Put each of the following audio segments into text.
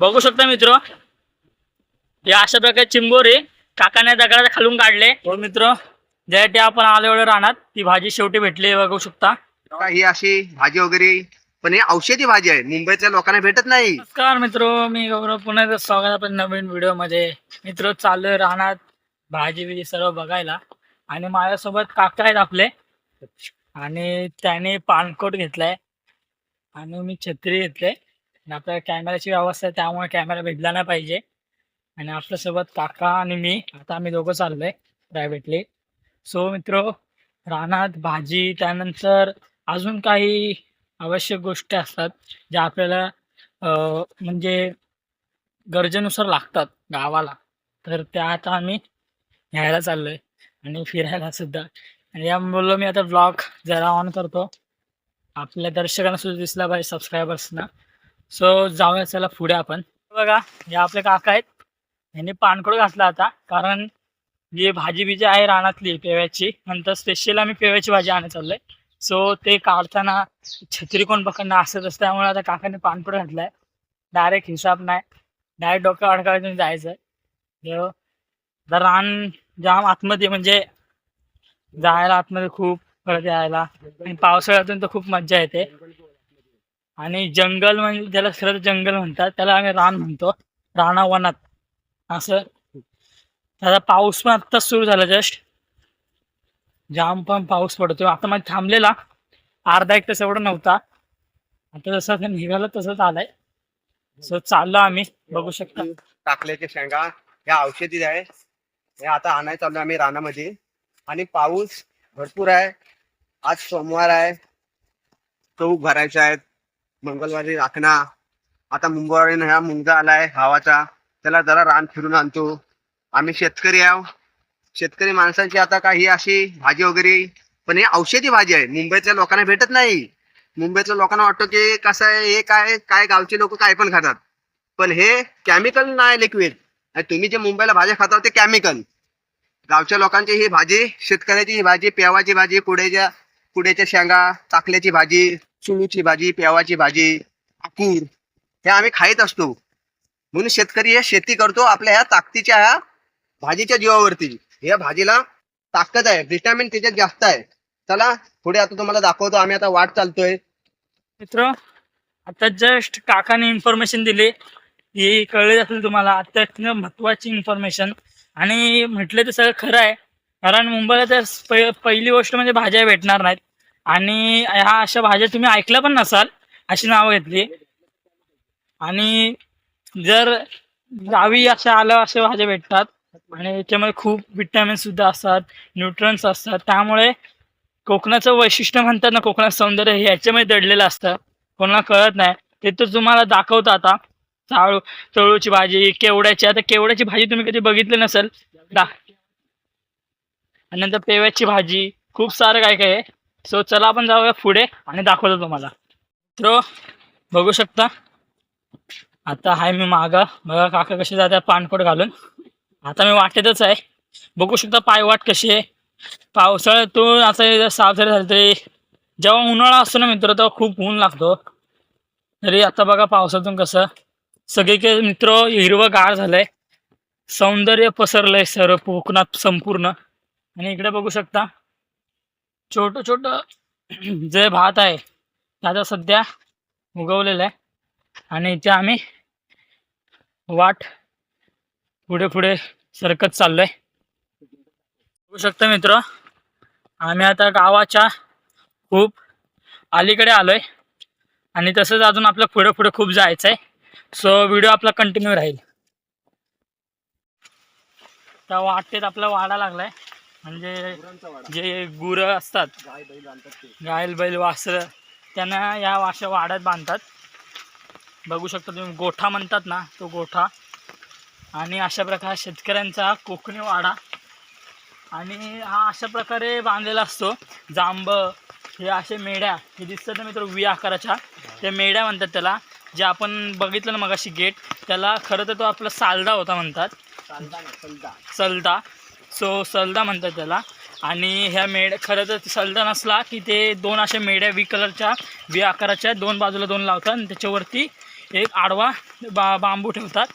बघू शकता मित्र या अशा प्रकारे चिंबोरे काकाने दगडाच्या खालून काढले. हो मित्र ज्यासाठी आपण आलो एवढं राहणार ती भाजी शेवटी भेटली बघू शकता. ही अशी भाजी वगैरे पण ही औषधी भाजी आहे मुंबईतल्या लोकांना भेटत नाही. नमस्कार मित्र मी गौरव पुन्हा एकदा स्वागत आपल्या नवीन व्हिडिओमध्ये मित्र चाललोय राहणार भाजी बिजी सर्व बघायला. आणि माझ्यासोबत काका आहेत आपले. आणि त्याने पानकोट घेतलाय. आणि मी छत्री घेतले आणि आपल्या कॅमेऱ्याची व्यवस्था आहे त्यामुळे कॅमेरा भेटला नाही पाहिजे. आणि आपल्यासोबत काका आणि मी आता आम्ही दोघं चाललोय प्रायव्हेटली सो मित्र रानात भाजी त्यानंतर अजून काही आवश्यक गोष्टी असतात ज्या आपल्याला म्हणजे गरजेनुसार लागतात गावाला. तर त्या आता आम्ही घ्यायला चाललोय आणि फिरायला सुद्धा. आणि या बोललो मी आता ब्लॉग जरा ऑन करतो. आपल्या दर्शकांना सुद्धा दिसला पाहिजे सबस्क्रायबर्सना सो जाऊया चला पुढे आपण. बघा हे आपले काका आहेत. यांनी पानकोड घातला आता. कारण जी भाजी बिजी आहे रानातली पेव्याची. नंतर स्पेशल आम्ही पेव्याची भाजी आणत चाललोय. सो ते काढताना छत्री कोण पकडणं असत असतं त्यामुळे आता काकाने पानपड घातलाय. डायरेक्ट हिसाब नाही. डायरेक्ट डोकं अडकायचं जायचं तर रान जाम आतमध्ये म्हणजे जायला आतमध्ये खूप परत यायला. आणि पावसाळ्यातून तर खूप मज्जा येते. आणि जंगल म्हणजे त्याला खरं जंगल म्हणतात त्याला आम्ही रान म्हणतो. राणा वनात असं. त्याचा पाऊस पण आत्ताच सुरू झाला जस्ट. जाम पण पाऊस पडतो आता माझा थांबलेला. अर्धा एक तास एवढा नव्हता. आता जसं निघालं तसंच आलाय. सो चाललो आम्ही. बघू शकता. टाकल्याच्या शेंगा. ह्या औषधी आहे. हे आता आणायला चाललो आम्ही रानामध्ये. आणि पाऊस भरपूर आहे. आज सोमवार आहे. चौक भरायचे आहेत. मंगळवारी राखणा. आता मुंबईवरून ह्या मुंगा आलाय भावाचा. त्याला जरा रान फिरून आणतो. आम्ही शेतकरी आहो. शेतकरी माणसांची आता काही अशी भाजी वगैरे पण हे औषधी भाजी आहे. मुंबईतल्या लोकांना भेटत नाही. मुंबईतल्या लोकांना वाटतं की कसं आहे हे काय काय गावचे लोक काय पण खातात. पण हे केमिकल नाही लिक्विड आणि तुम्ही जे मुंबईला भाज्या खाता ते केमिकल गावच्या लोकांची ही भाजी शेतकऱ्याची ही भाजी पेवाची भाजी कुड्याच्या कुड्याच्या शेंगा चाकल्याची भाजी चुळूची भाजी पेवाची भाजी आकूर हे आम्ही खाईत असतो. म्हणून शेतकरी हे शेती करतो आपल्या ह्या ताकदीच्या ह्या भाजीच्या जीवावरती. या भाजीला ताकद आहे व्हिटॅमिन त्याच्यात जास्त आहे. चला पुढे आता तुम्हाला दाखवतो आम्ही आता वाट चालतोय. मित्र आता जस्ट काकाने इन्फॉर्मेशन दिली. हे कळले असेल तुम्हाला अत्यंत महत्वाची इन्फॉर्मेशन आणि म्हटलं तर सगळं खरं आहे. कारण मुंबईला तर पहिली गोष्ट म्हणजे भाज्या भेटणार नाहीत. आणि ह्या अशा भाज्या तुम्ही ऐकल्या पण नसाल अशी नावं घेतली. आणि जर गावी अशा आल्या अशा भाज्या भेटतात. आणि याच्यामध्ये खूप विटॅमिन सुद्धा असतात न्यूट्रन्स असतात. त्यामुळे कोकणाचं वैशिष्ट्य म्हणतात ना कोकणात सौंदर्य हे याच्यामध्ये दडलेलं असतं. कोणाला कळत नाही. ते तर तुम्हाला दाखवतं आता. चाळू चळूची भाजी केवड्याची आता केवड्याची भाजी तुम्ही कधी बघितली नसेल? दा आणि नंतर पेव्याची भाजी खूप सारं काय काय आहे. सो चला आपण जाऊया पुढे आणि दाखवतो तुम्हाला. तर बघू शकता. आता हाय मी मागा. बघा काका कसे जातात पानकोट घालून. आता मी वाटेतच आहे. बघू शकता पायवाट कशी आहे. पावसाळ्यातून आता साफ जरी झाली तरी जेव्हा उन्हाळा असतो ना मित्र तेव्हा खूप ऊन लागतो. तरी आता बघा पावसातून कसं. सगळीकडे मित्र हिरवं गार झालंय. सौंदर्य पसरलंय सर्व कोकणात संपूर्ण. आणि इकडे बघू शकता. छोटं छोटं जे भात आहे त्याचा सध्या उगवलेलं आहे. आणि इथे आम्ही वाट पुढे पुढे सरकत चाललोय. बघू शकता मित्र आम्ही आता गावाच्या खूप अलीकडे आलोय. आणि तसंच अजून आपलं पुढे पुढे खूप जायचं आहे सो व्हिडिओ आपला कंटिन्यू राहील. त्या वाटेत आपला वाडा लागलाय. म्हणजे जे गुरं असतात गायल बैल वासर त्यांना या अशा वाड्यात बांधतात. बघू शकता तुम्ही गोठा म्हणतात ना तो गोठा. आणि अशा प्रकारे शेतकऱ्यांचा कोकणी वाडा. आणि हा अशा प्रकारे बांधलेला असतो. जांब हे असे मेढ्या हे दिसतात ना मित्र वी आकाराच्या. त्या मेढ्या म्हणतात त्याला. जे आपण बघितलं ना मगाशी गेट त्याला खरं तर तो आपला सालदा होता म्हणतात. सलदा. सो सलदा म्हणतात त्याला. आणि ह्या मेढ्या खरं तर सलदा नसला की ते दोन अशा मेढ्या वी कलरच्या वी आकाराच्या दोन बाजूला दोन लावतात आणि त्याच्यावरती एक आडवा बा बांबू ठेवतात.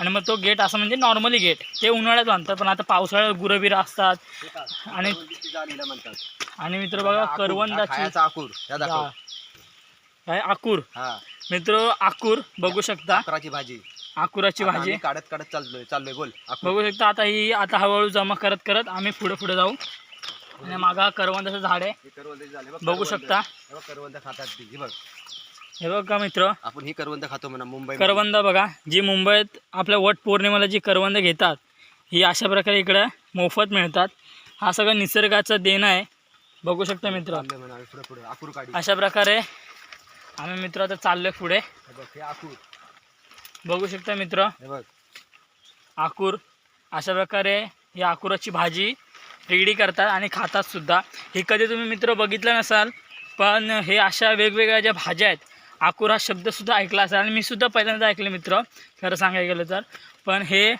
आणि मग तो गेट असं म्हणजे नॉर्मली गेट. ते उन्हाळ्यात बांधतात पण आता पावसाळ्यात गुरंबिरं असतात. आणि आणि मित्र बघा करवंदाची आकूर. काय आकूर? हा. मित्र आकूर बघू शकता. भाजी. आकुराची आता भाजी. आम्ही काढत काढत चाललोय चाललोय बोल. आकूर बघू शकता आता ही आता हळूहळू जमा करत करत आम्ही पुढे पुढे जाऊ. आणि मागा करवंदाचं झाड आहे. हे करवंद झाले बघ, बघू करवंद. शकता. हे बघ, करवंद खातात ती हे बघ. हे बघा मित्र? आपण ही करवंद खातो म्हणा मुंबई करवंद बघा जी मुंबईत आपल्या वट पौर्णिमेला जी करवंद घेतात ही अशा प्रकारे इकडं मोफत मिळतात. हा सगळं निसर्गाचा देण आहे. बघू शकता मित्र. चाललोय म्हणा पुढे पुढे. आकूर काढी. अशा प्रकारे आम्ही मित्र आता चाललोय पुढे. हे बघ हे आकूर. बघू शकता मित्र. हे बघ. आकूर अशा प्रकारे ही आकुराची भाजी रेडी करतात आणि खातात सुद्धा. हे कधी तुम्ही मित्र बघितलं नसाल पण हे अशा वेगवेगळ्या ज्या भाज्या आहेत आकूर हा शब्दसुद्धा ऐकला असेल आणि मी सुद्धा पहिल्यांदा ऐकले मित्र खरं सांगायला गेलं तर. पण हे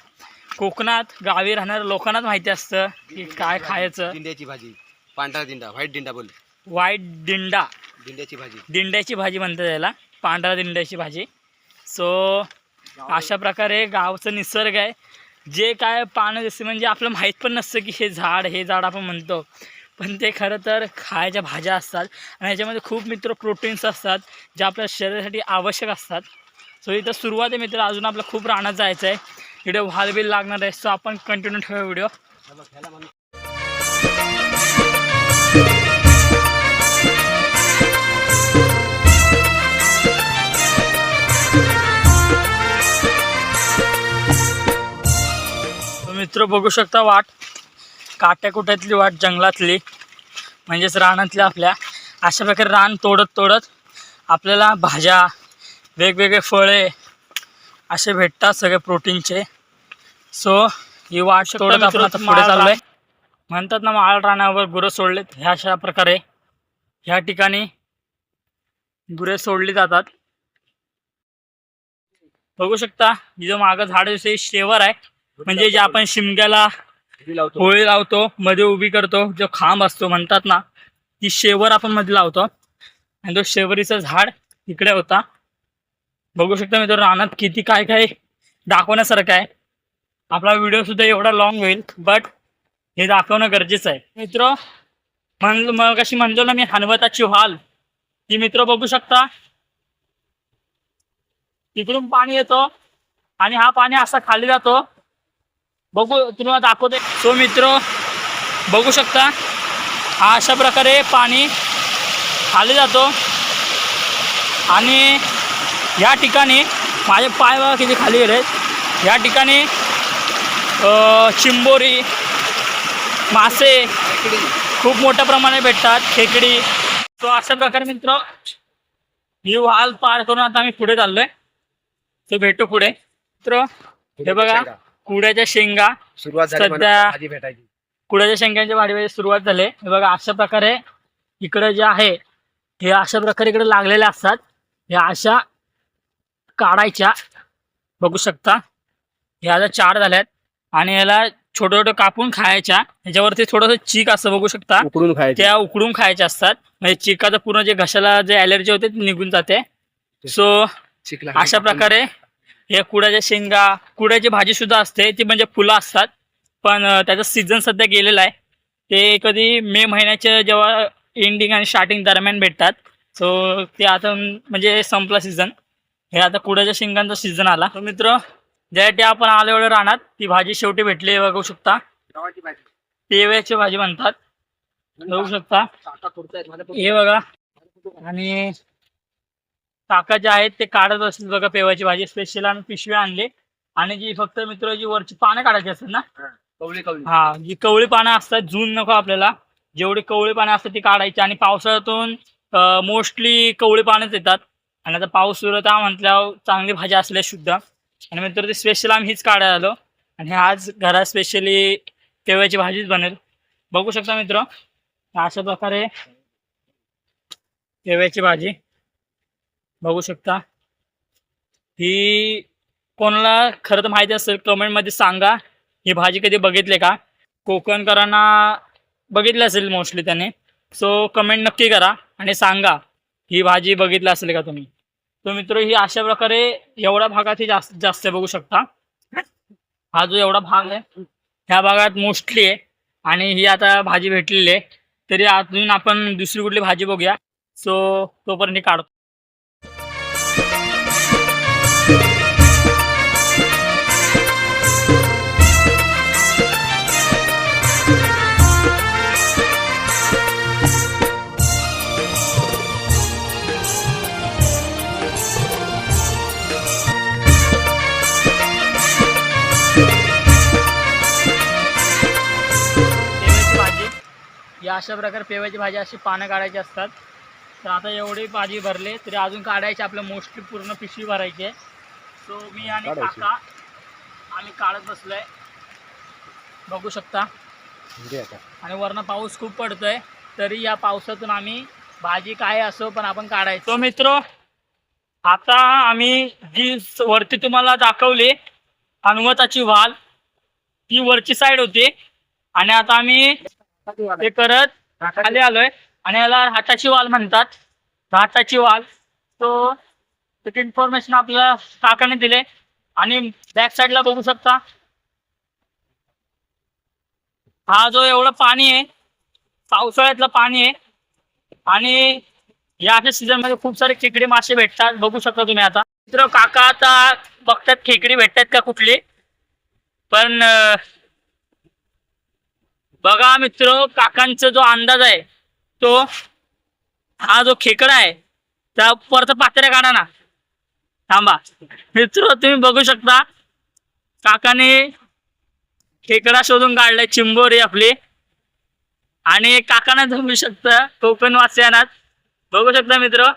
कोकणात गावी राहणाऱ्या लोकांनाच माहिती असतं की काय खायचं. दिंड्याची भाजी. पांढरा दिंडा व्हाईट दिंडा बोल. वाईट दिंडा. दिंड्याची भाजी. दिंड्याची भाजी म्हणतात याला पांढरा दिंड्याची भाजी. सो अशा प्रकारे गावचं निसर्ग आहे. जे काय पानं जसे म्हणजे आपलं माहीत पण नसतं की हे झाड हे झाड आपण म्हणतो. पण ते खरं तर खायच्या भाज्या असतात आणि याच्यामध्ये खूप मित्र प्रोटीन्स असतात जे आपल्या शरीरासाठी आवश्यक असतात. सो इथं सुरुवात आहे मित्र. अजून आपलं खूप रानात जायचं आहे इकडे व्हालबिल लागणार आहे. सो आपण कंटिन्यू ठेवूया व्हिडिओ मित्र बघू शकता वाट. काट्याकुट्यातली वाट जंगलातली म्हणजेच रानातल्या आपल्या. अशा प्रकारे रान तोडत तोडत आपल्याला भाज्या वेगवेगळे फळे असे भेटतात सगळे प्रोटीनचे. सो ही वाट तोडत आपण आता पुढे चाललोय. म्हणतात ना माळ रानावर गुरं सोडलेत. ह्या अशा प्रकारे ह्या ठिकाणी गुरे सोडली जातात. बघू शकता जो मागं झाड शेवर आहे. म्हणजे जे आपण शिमग्याला होळी लावतो मध्ये उभी करतो जो खांब असतो म्हणतात ना ती शेवर आपण मध्ये लावतो. आणि तो शेवरीचं झाड इकडे होता. बघू शकता मित्र रानात किती काय काय दाखवण्यासारखं आहे. आपला व्हिडिओ सुद्धा एवढा लॉंग होईल बट हे दाखवणं गरजेचं आहे. मित्र म्हण मग कशी म्हणलो ना मी हनवताची व्हाल. ती मित्र बघू शकता. तिकडून पाणी येतो आणि हा पाणी असा खाली जातो. बघू तुम्हाला दाखवते सो मित्र बघू शकता हा अशा प्रकारे पाणी खाली जातो. आणि या ठिकाणी माझे पाय बघा किती खाली गेले या ठिकाणी चिंबोरी मासे खूप मोठ्या प्रमाणात भेटतात खेकडी. तो अशा प्रकारे मित्र ही वाल पार करून आता आम्ही पुढे चाललोय. तो भेटू पुढे. मित्र हे बघा. कुड्याच्या शेंगा सुरुवात झाली सध्या- भेटायची. कुड्याच्या शेंगांच्या वाढीमध्ये सुरुवात झाली. हे बघा अशा प्रकारे इकडे जे आहे हे अशा प्रकारे इकडे लागलेले असतात. ह्या अशा काढायच्या बघू शकता. ह्या आता चार झाल्यात आणि याला छोटं छोटं कापून खायच्या. ह्याच्यावरती थोडंसं चीक असं बघू शकता. उकडून खायची. त्या उकडून खायच्या असतात. म्हणजे चिकाचं पूर्ण जे घशाला जे ॲलर्जी होते ते निघून जाते. सो चिकला अशा प्रकारे या कुड्याच्या शेंगा कुड्याची भाजी सुद्धा असते. ती म्हणजे फुलं असतात. पण त्याचा सीझन सध्या गेलेला आहे. ते कधी मे महिन्याच्या जेव्हा एंडिंग आणि स्टार्टिंग दरम्यान भेटतात. सो ते आता म्हणजे संपला सीझन हे आता कुड्याच्या शेंगांचा सीझन आला. तर मित्र ज्यासाठी आपण आलो एवढं राहणार ती भाजी शेवटी भेटली हे बघू शकता. भाजी. पेव्याची भाजी म्हणतात. बघू शकता. हे बघा. आणि काका जे आहेत ते काढत असतील बघा पेवाची भाजी. स्पेशल आम्ही पिशवी आणली. आणि जी फक्त मित्र जी वरची पानं काढायची असतात ना? कवळी कवळी. हा जी कवळी पानं असतात जून नको आपल्याला. जेवढी कवळी पानं असतात ती काढायची. आणि पावसाळ्यातून मोस्टली कवळी पानंच येतात. आणि आता पाऊस सुरू होता म्हटल्यावर चांगली भाजी असल्या शुद्ध. आणि मित्र ते स्पेशल आम्ही हीच काढायला आलो. आणि आज घरात स्पेशली पेव्याची भाजीच बनेल. बघू शकता मित्र अशा प्रकारे पेव्याची भाजी. बघू शकता. ही कोणाला खरं तर माहिती असेल कमेंटमध्ये सांगा. ही भाजी कधी बघितली का? कोकणकरांना बघितली असेल मोस्टली त्याने. सो कमेंट नक्की करा आणि सांगा ही भाजी बघितली असेल का तुम्ही? तो मित्र ही अशा प्रकारे एवढ्या भागात ही जास्त जास्त बघू शकता. हा जो एवढा भाग आहे ह्या भागात मोस्टली आहे. आणि ही आता भाजी भेटलेली आहे. तरी अजून आपण दुसरी कुठली भाजी बघूया. सो तोपर्यंत काढतो. अशा प्रकारे पेवायची भाजी अशी पानं काढायची असतात. तर आता एवढी भाजी भरली तरी अजून काढायची आपल्या मोस्टली पूर्ण पिशवी भरायची आहे. सो मी आणि काढायची. काका आम्ही काढत बसलोय. बघू शकता. घे आता. आणि वरनं पाऊस खूप पडतोय तरी या पावसातून आम्ही भाजी काय असो पण आपण काढायचो. मित्र आता आम्ही जी स- वरती तुम्हाला दाखवली हनुमताची वाल ती वरची साईड होती. आणि आता आम्ही ते करत खाली आलोय. आणि याला हाताची वाल म्हणतात. हाताची वाल तो त्याची इन्फॉर्मेशन आपल्याला काकाने दिले. आणि बॅक साईडला बघू शकता. हा जो एवढं पाणी आहे पावसाळ्यातलं पाणी आहे. आणि या सीझनमध्ये खूप सारे खेकडे मासे भेटतात. बघू शकता तुम्ही आता. मित्र काका आता बघतात खेकडी भेटतात का कुठली. पण बघा मित्र काकांचा जो अंदाज आहे तो हा जो खेकडा आहे त्या परत पात्र्या काढा ना. थांबा. मित्र तुम्ही बघू शकता काकाने खेकडा शोधून काढलाय चिंबोरी आपली. आणि काकांना जमू शकतं कोकण वासियानात बघू शकता मित्र.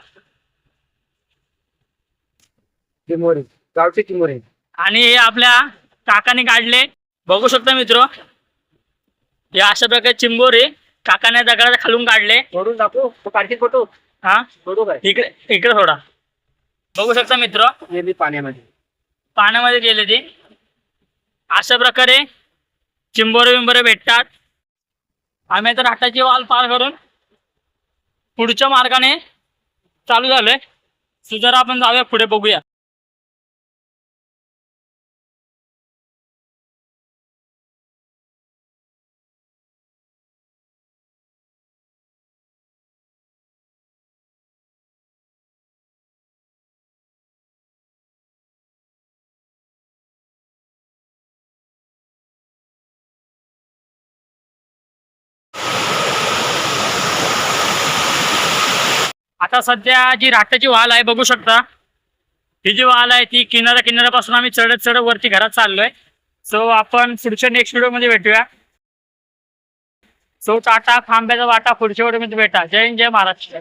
चिमोरी गावठी चिमोरी आणि हे आपल्या काकाने काढले. बघू शकता मित्र. या अशा प्रकारे चिंबोरी काकाने दगडाच्या खालून काढले. फोडून टाकू? तो काढतील फोटो? हा? फोटो काय? इकडे इकडे थोडा बघू शकता मित्र हे मी पाण्यामध्ये. पाण्यामध्ये गेले ते. अशा प्रकारे चिंबोरे बिंबोरे भेटतात. आम्ही आता हाताची वाल पार करून पुढच्या मार्गाने चालू झालोय. सो जरा आपण जाऊया पुढे बघूया. आता सध्या जी राटाची वाल आहे बघू शकता. ही जी वाल आहे ती किनारा किनाऱ्यापासून आम्ही चढत चढत वरती घरात चाललोय. सो आपण पुढच्या नेक्स्ट व्हिडिओमध्ये भेटूया. सो टाटा खांब्याचा वाटा पुढच्या व्हिडिओमध्ये भेटा. जय हिंद जय महाराष्ट्र.